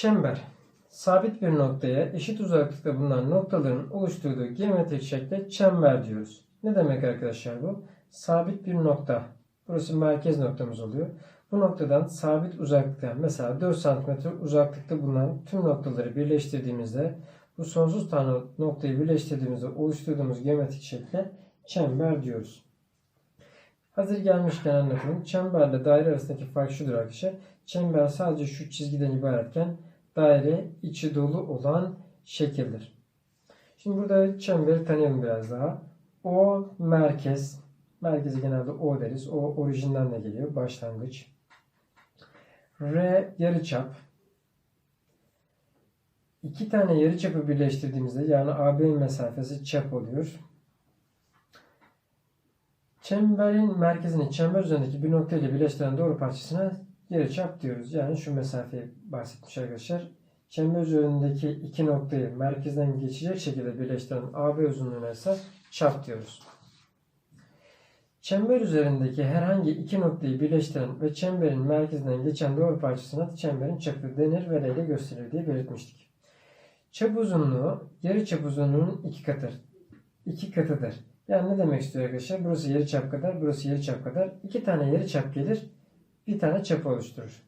Çember. Sabit bir noktaya eşit uzaklıkta bulunan noktaların oluşturduğu geometrik şekle çember diyoruz. Ne demek arkadaşlar bu? Sabit bir nokta. Burası merkez noktamız oluyor. Bu noktadan sabit uzaklıkta mesela 4 cm uzaklıkta bulunan tüm noktaları birleştirdiğimizde bu sonsuz tane noktayı birleştirdiğimizde oluşturduğumuz geometrik şekle çember diyoruz. Hazır gelmişken anlatalım. Çemberle daire arasındaki fark şudur arkadaşlar. Çember sadece şu çizgiden ibaretken daire içi dolu olan şekildir. Şimdi burada çemberi tanıyalım biraz daha. O merkez. Merkezi genelde O deriz. O orijinden de geliyor. Başlangıç. R yarıçap. İki tane yarıçapı birleştirdiğimizde yani AB mesafesi çap oluyor. Çemberin merkezini çember üzerindeki bir nokta ile birleştiren doğru parçasına yarıçap diyoruz. Yani şu mesafeyi bahsetmiş arkadaşlar. Çember üzerindeki iki noktayı merkezden geçecek şekilde birleştiren AB uzunluğuna ise çap diyoruz. Çember üzerindeki herhangi iki noktayı birleştiren ve çemberin merkezinden geçen doğru parçasına çemberin çapı denir ve ile gösterilir diye belirtmiştik. Çap uzunluğu yarı çap uzunluğunun iki katıdır. İki katıdır. Yani ne demek istiyor arkadaşlar? Burası yarı çap kadar, burası yarı çap kadar. İki tane yarı çap gelir, bir tane çap oluşturur.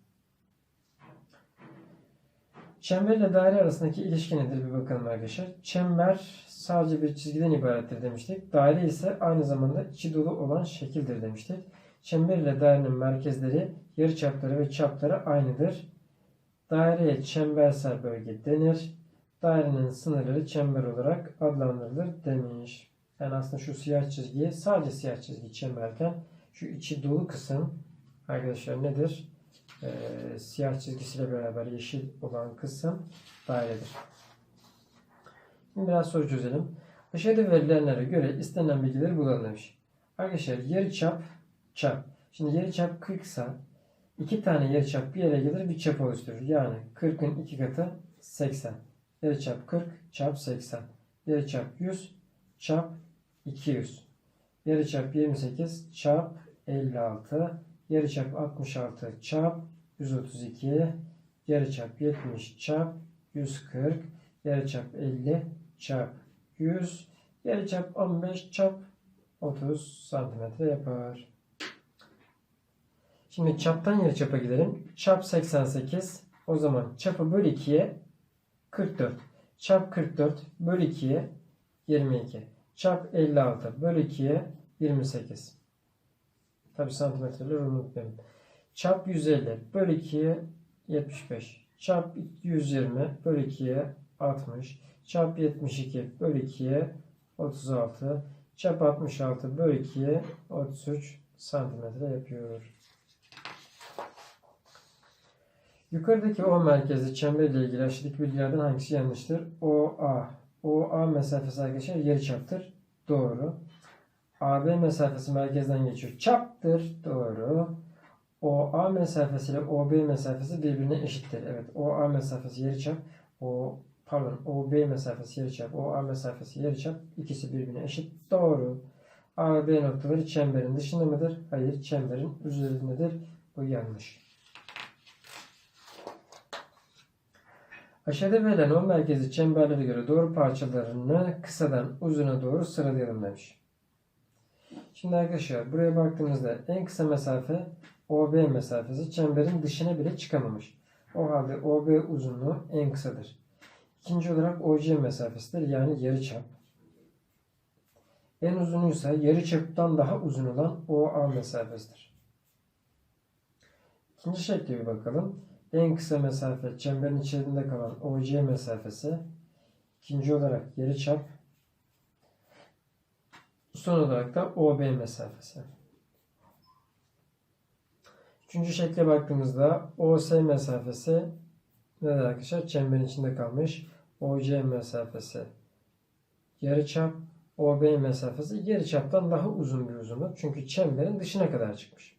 Çember ile daire arasındaki ilişki nedir bir bakalım arkadaşlar. Çember sadece bir çizgiden ibarettir demiştik. Daire ise aynı zamanda içi dolu olan şekildir demiştik. Çember ile dairenin merkezleri, yarıçapları ve çapları aynıdır. Daireye çembersel bölge denir. Dairenin sınırları çember olarak adlandırılır demiş. Yani aslında şu siyah çizgiye sadece siyah çizgi çemberken şu içi dolu kısım arkadaşlar nedir? Ee, siyah çizgisiyle beraber yeşil olan kısım dairedir. Şimdi biraz soru çözelim. Aşağıda verilenlere göre istenen bilgileri bulalım demiş. Arkadaşlar yarıçap çap. Şimdi yarıçap 40 ise iki tane yarıçap bir yere gelir bir çap oluşturur. Yani 40'ın iki katı 80. Yarıçap 40 çap 80. Yarıçap 100 çap 200. Yarıçap 28 çap 56. Yarıçap 66 çap 132. Yarıçap 70 çap 140. Yarıçap 50 çap 100. Yarıçap 15 çap 30 santimetre yapar. Şimdi çaptan yarıçapa gidelim. Çap 88. O zaman çapı böl 2'ye 44. Çap 44 böl 2'ye 22. Çap 56 böl 2'ye 28. Tabi santimetreleri unutmayalım. Çap 150 böl 2'ye 75. Çap 120 böl 2'ye 60. Çap 72 böl 2'ye 36. Çap 66 böl 2'ye 33 santimetre yapıyor. Yukarıdaki O merkezi çember ile ilgili aşağıdaki bilgilerden hangisi yanlıştır? OA. OA mesafesi arkadaşlar yarıçaptır. Doğru. AB mesafesi merkezden geçiyor. Çaptır. Doğru. OA mesafesi ile OB mesafesi birbirine eşittir. Evet. OA mesafesi yarıçap. O pardon OB mesafesi yarıçap. OA mesafesi yarıçap. İkisi birbirine eşit. Doğru. AB noktaları çemberin dışında mıdır? Hayır. Çemberin üzerindedir. Bu yanlış. Aşağıda verilen o merkezi çemberlere göre doğru parçalarını kısadan uzuna doğru sıralayalım demiş. Şimdi arkadaşlar buraya baktığımızda en kısa mesafe OB mesafesi çemberin dışına bile çıkamamış. O halde OB uzunluğu en kısadır. İkinci olarak OC mesafesidir yani yarıçap. En uzunuysa yarıçaptan daha uzun olan OA mesafesidir. İkinci şekle bir bakalım. En kısa mesafe çemberin içerisinde kalan OC mesafesi. İkinci olarak yarıçap. Son olarak da OB mesafesi. Üçüncü şekle baktığımızda OS mesafesi nedir arkadaşlar? Çemberin içinde kalmış. OC mesafesi yarıçap. OB mesafesi yarıçaptan daha uzun bir uzunluk. Çünkü çemberin dışına kadar çıkmış.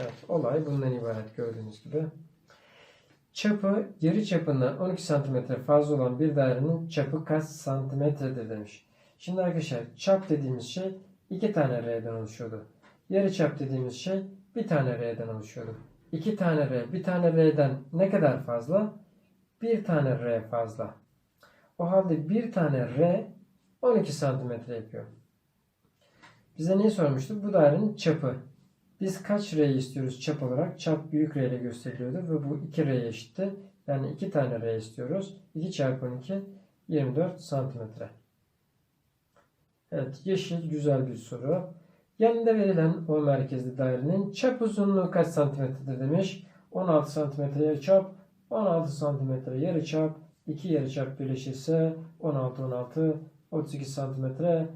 Evet, olay bundan ibaret gördüğünüz gibi. Çapı yarı çapından 12 cm fazla olan bir dairenin çapı kaç santimetredir demiş. Şimdi arkadaşlar çap dediğimiz şey iki tane R'den oluşuyordu. Yarı çap dediğimiz şey bir tane R'den oluşuyordu. 2 tane R, bir tane R'den ne kadar fazla? Bir tane R fazla. O halde bir tane R 12 santimetre yapıyor. Bize neyi sormuştu? Bu dairenin çapı. Biz kaç R istiyoruz çap olarak? Çap büyük R ile gösteriliyordu ve bu 2 R'ye eşitti. Yani 2 tane R istiyoruz. 2 çarpı 12 24 santimetre. Evet yeşil güzel bir soru. Yanında verilen o merkezli dairenin çap uzunluğu kaç santimetredir demiş. 16 santimetre yarı çap, 16 santimetre yarı çap, 2 yarı çap birleşirse 16 16 32 santimetre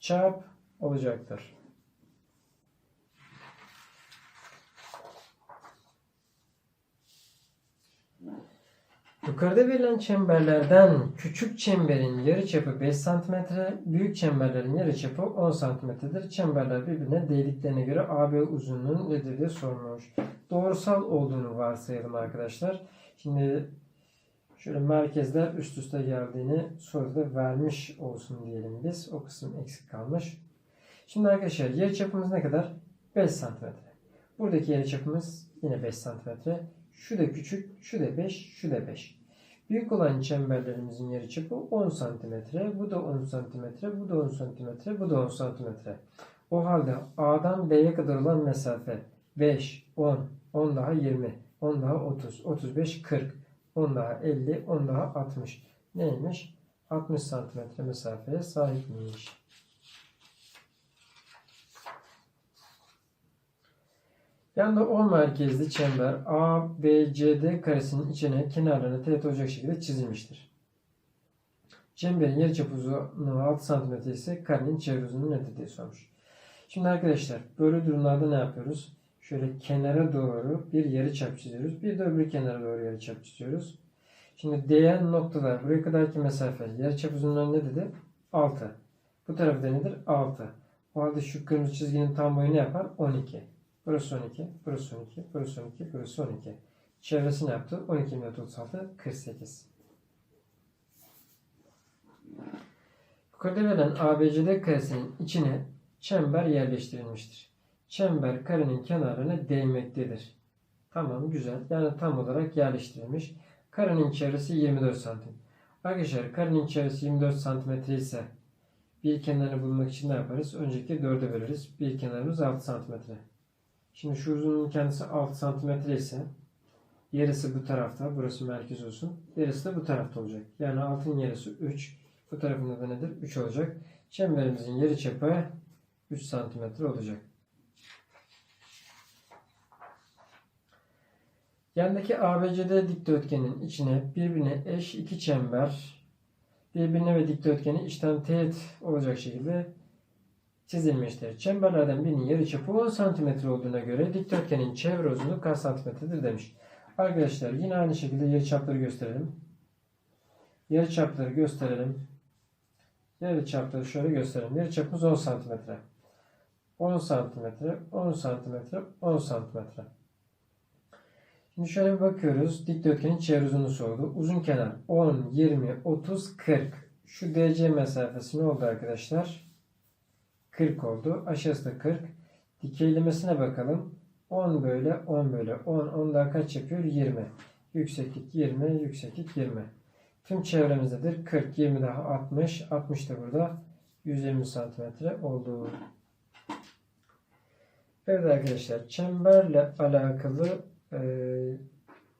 çap olacaktır. Yukarıda verilen çemberlerden küçük çemberin yarıçapı 5 cm, büyük çemberlerin yarıçapı 10 cm'dir. Çemberler birbirine değdiklerine göre AB uzunluğunun nedir diye sormuş. Doğrusal olduğunu varsayalım arkadaşlar. Şimdi şöyle merkezler üst üste geldiğini soruda vermiş olsun diyelim biz. O kısım eksik kalmış. Şimdi arkadaşlar yarıçapımız ne kadar? 5 cm. Buradaki yarıçapımız yine 5 cm. Şu da küçük, şu da 5, şu da 5. Büyük olan çemberlerimizin yarıçapı 10 cm. Bu da 10 cm, bu da 10 cm, bu da 10 cm. O halde A'dan B'ye kadar olan mesafe 5, 10, 10 daha 20, 10 daha 30, 35, 40, 10 daha 50, 10 daha 60. Neymiş? 60 cm mesafeye sahipmiş. Yanında O merkezli çember ABCD karesinin içine kenarlarına teğet olacak şekilde çizilmiştir. Çemberin yarıçap uzunluğu 6 cm ise karenin çevre uzunluğu nedir diye sormuş. Şimdi arkadaşlar böyle durumlarda ne yapıyoruz? Şöyle kenara doğru bir yarıçap çiziyoruz. Bir de öbür kenara doğru yarıçap çiziyoruz. Şimdi değen noktalar buraya kadarki mesafe yarıçap uzunluğu ne dedi? 6. Bu tarafta nedir? 6. O halde şu kırmızı çizginin tam boyu ne yapar? 12. Burası 12, burası 12, burası 12, burası 12. Çevresi ne yaptı? 12 minus 36, 48. Yukarıda ABCD karesinin içine çember yerleştirilmiştir. Çember karenin kenarına değmektedir. Tamam güzel. Yani tam olarak yerleştirilmiş. Karenin çevresi 24 santim. Arkadaşlar karenin çevresi 24 santimetre ise bir kenarını bulmak için ne yaparız? Önceki 4'e böleriz. Bir kenarımız 6 santimetre. Şimdi şu uzunluğun kendisi 6 santimetre ise yarısı bu tarafta. Burası merkez olsun. Yarısı da bu tarafta olacak. Yani altın yarısı 3. Bu tarafında da nedir? 3 olacak. Çemberimizin yarı çapı 3 santimetre olacak. Yandaki ABCD dikdörtgenin içine birbirine eş iki çember birbirine ve dikdörtgeni içten teğet olacak şekilde çizilmiştir. Çemberlerden birinin yarıçapı 10 cm olduğuna göre dikdörtgenin çevre uzunluğu kaç santimetredir demiş. Arkadaşlar yine aynı şekilde yarıçapları gösterelim. Yarıçapları gösterelim. Yarıçapları şöyle gösterelim. Yarıçapımız 10 cm. 10 cm, 10 cm, 10 cm. Şimdi şöyle bir bakıyoruz. Dikdörtgenin çevre uzunluğu sordu. Uzun kenar 10, 20, 30, 40. Şu DC mesafesi ne oldu arkadaşlar? 40 oldu. Aşağısı da 40. Dikeylemesine bakalım. 10 böyle 10 böyle 10 10 daha kaç yapıyor? 20. Yükseklik 20 yükseklik 20. Tüm çevremizdedir. 40 20 daha 60 60 da burada 120 santimetre oldu. Evet arkadaşlar çemberle alakalı e,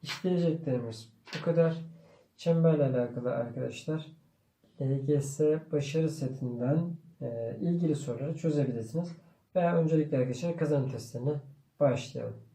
işleyeceklerimiz bu kadar. Çemberle alakalı arkadaşlar LGS başarı setinden ilgili soruları çözebilirsiniz. Veya öncelikle arkadaşlar kazanım testlerine başlayalım.